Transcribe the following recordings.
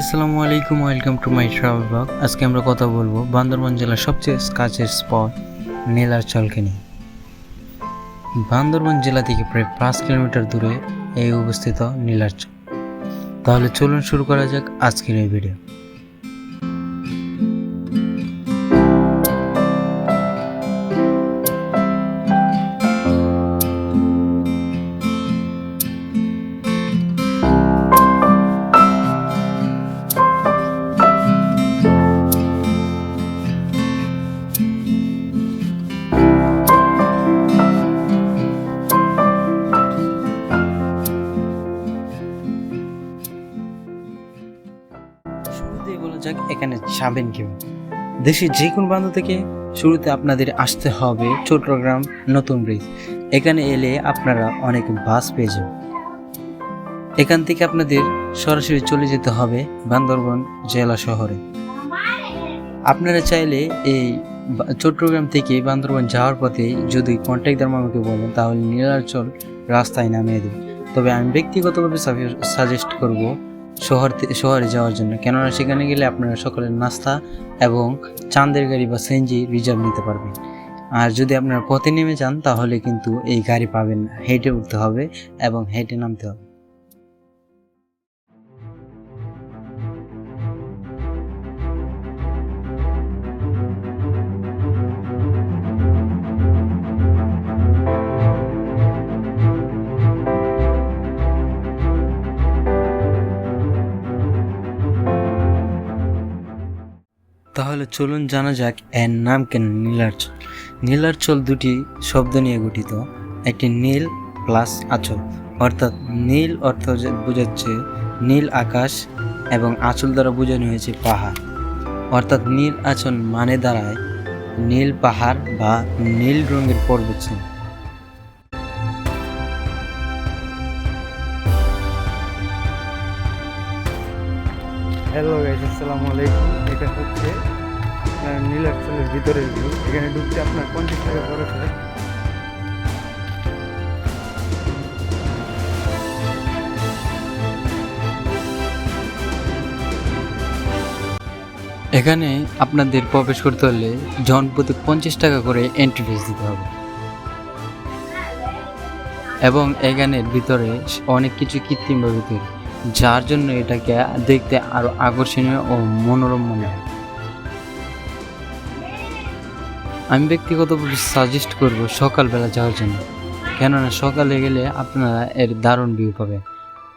আসসালামু আলাইকুম welcome to my travel blog আজকে আমরা কথা বলব বান্দরবান জেলার সবচেয়ে কাছের স্পট নীলাচলকে নিয়ে। বান্দরবান জেলা থেকে প্রায় পাঁচ কিলোমিটার দূরে এই অবস্থিত নীলার চল। তাহলে চলুন শুরু করা যাক আজকের এই ভিডিও যাবেন কীভাবে দেশের যে কোনো প্রান্ত থেকে শুরুতে আপনাদের আসতে হবে চট্টগ্রাম নতুন ব্রিজ। এখানে এলে আপনারা অনেক বাস পেয়ে যাবেন। এখান থেকে আপনাদের সরাসরি চলে যেতে হবে বান্দরবন জেলা শহরে। আপনারা চাইলে এই চট্টগ্রাম থেকে বান্দরবান যাওয়ার পথে যদি কন্ট্যাক্টদার আমাকে বলেন, তাহলে নীলাচল রাস্তায় নামিয়ে দেবে তবে আমি ব্যক্তিগতভাবে সাজেস্ট করব শহর শহরে যাওয়ার জন্য। কেননা সেখানে গেলে আপনারা সকালের নাস্তা এবং চাঁদের গাড়ি বা সিএনজি রিজার্ভ নিতে পারবেন। আর যদি আপনারা পথে নেমে যান, তাহলে কিন্তু এই গাড়ি পাবেন না। হেঁটে উঠতে হবে এবং হেঁটে নামতে হবে। তাহলে চলুন জানা যাক এর নাম কেন নীলাচল নীলাচল দুটি শব্দ নিয়ে গঠিত। একটি নীল প্লাস আচল। অর্থাৎ নীল অর্থ বোঝাচ্ছে নীল আকাশ এবং আঁচল দ্বারা বোঝানো হয়েছে পাহাড়। অর্থাৎ নীল আচল মানে দাঁড়ায় নীল পাহাড় বা নীল রঙের পর্বত হ্যালো গাইস আসসালামু আলাইকুম এটা হচ্ছে, আপনার নীলাচলের ভিতরের ভিউ এখানে ঢুকতে আপনার পঞ্চাশ টাকা খরচ হয়। এখানে আপনাদের প্রবেশ করতে হলে জন প্রতি পঞ্চাশ টাকা করে এন্ট্রি ফিস দিতে হবে। এবং এখানের ভিতরে অনেক কিছু কৃত্রিমভাবে তৈরি। যার জন্য এটাকে দেখতে আরও আকর্ষণীয় ও মনোরম মনে হয়। আমি ব্যক্তিগতভাবে সাজেস্ট করব সকালবেলা যাওয়ার জন্য। কেননা সকালে গেলে আপনারা এর দারুণ ভিউ পাবেন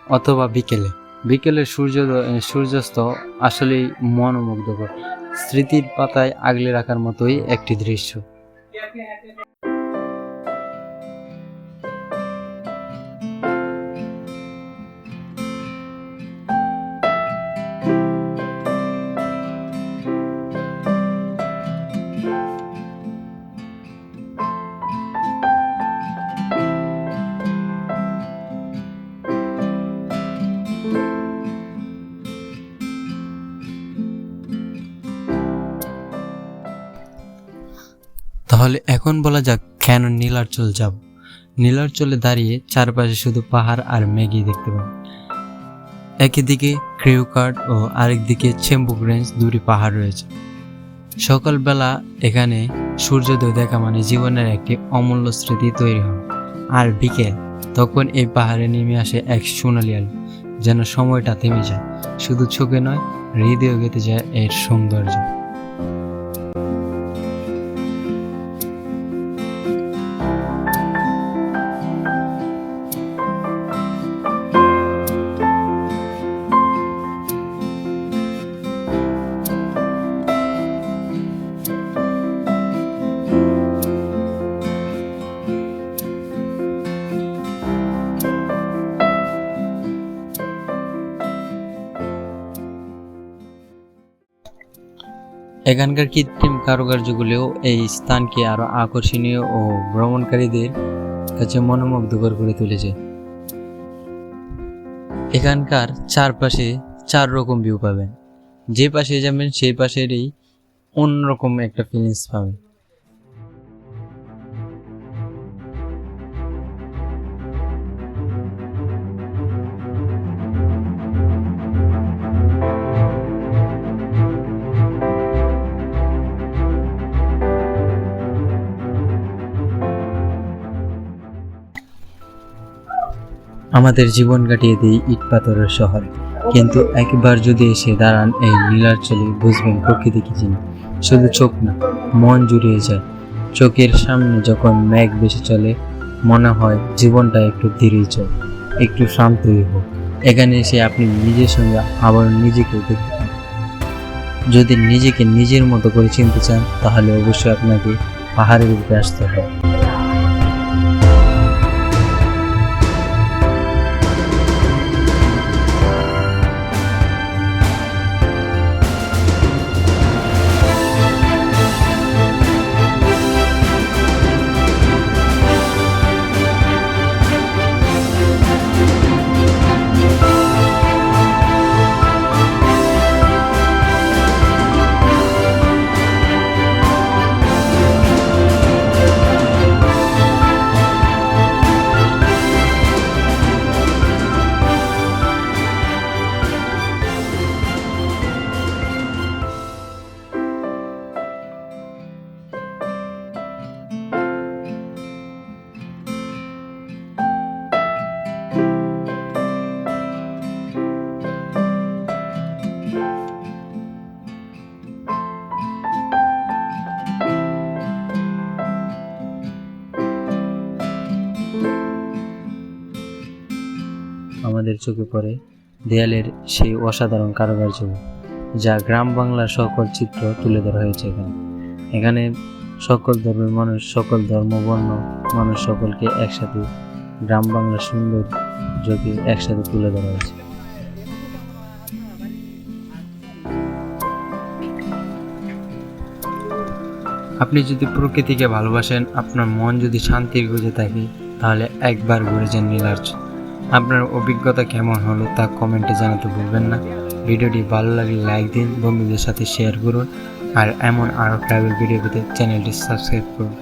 অথবা বিকেলে। বিকেলের সূর্যোদয় সূর্যাস্ত আসলেই মনোমুগ্ধকর। স্মৃতির পাতায় আগলে রাখার মতোই একটি দৃশ্য। তাহলে এখন বলা যাক কেন নীলাচল যাব। নীলাচলে দাঁড়িয়ে চারপাশে শুধু পাহাড় আর মেঘই দেখতে পাবেন একই দিকে ক্রিউকার্ড ও আরেক দিকে চেম্বুক রেঞ্জ দুটি পাহাড় রয়েছে। সকালবেলা এখানে সূর্যোদয় দেখা মানে জীবনের একটি অমূল্য স্মৃতি তৈরি হয়। আর বিকেল, তখন এই পাহাড়ে নেমে আসে এক সোনালি আলো, যেন সময়টা থেমে যায়। শুধু চোখে নয় হৃদয় গেতে যায় এর সৌন্দর্য। এখানকার কৃত্রিম কারুকার্যগুলিও এই স্থানকে আরও আকর্ষণীয় ও ভ্রমণকারীদের কাছে মনোমুগ্ধকর করে তুলেছে। এখানকার চারপাশে চার রকম ভিউ পাবেন। যে পাশে যাবেন, সেই পাশেরই অন্যরকম একটা ফিলিংস পাবেন। আমাদের জীবন কাটিয়ে দিই ইট পাথরের শহরে। কিন্তু একবার যদি এসে দাঁড়ান এই নীলাচলে বুঝবেন প্রকৃতি কি জিনিস। শুধু চোখ না, মন জুড়িয়ে যায়। চোখের সামনে যখন মেঘ বেশি চলে, মনে হয় জীবনটা একটু ধীরেই চলে, একটু শান্তই হোক। এখানে এসে আপনি নিজের সঙ্গে আবার নিজেকে দেখতে পান। যদি নিজেকে নিজের মতো করে চিনতে চান, তাহলে অবশ্যই আপনাকে পাহাড়ের উপরে আসতে হবে। আমাদের চোখে পড়ে দেয়ালের সেই অসাধারণ কারুকার্য যা গ্রাম বাংলার সকল চিত্র তুলে ধরা হয়েছে এখানে। এখানে সকল ধর্মের মানুষ, সকল ধর্ম, বর্ণ, মানুষ সকলকে একসাথে গ্রাম বাংলার সুন্দর যোগে একসাথে তুলে ধরা হয়েছে। আপনি যদি প্রকৃতিকে ভালোবাসেন, আপনার মন যদি শান্তির খুঁজে থাকে, তাহলে একবার ঘুরে যান নীলার্চ আপনার অভিজ্ঞতা কেমন হলো তা কমেন্টে জানাতে ভুলবেন না। ভিডিওটি ভালো লাগলে লাইক দিন, বন্ধুদের সাথে শেয়ার করুন, আর এমন আরও ট্রাভেল ভিডিও পেতে চ্যানেলটি সাবস্ক্রাইব করুন।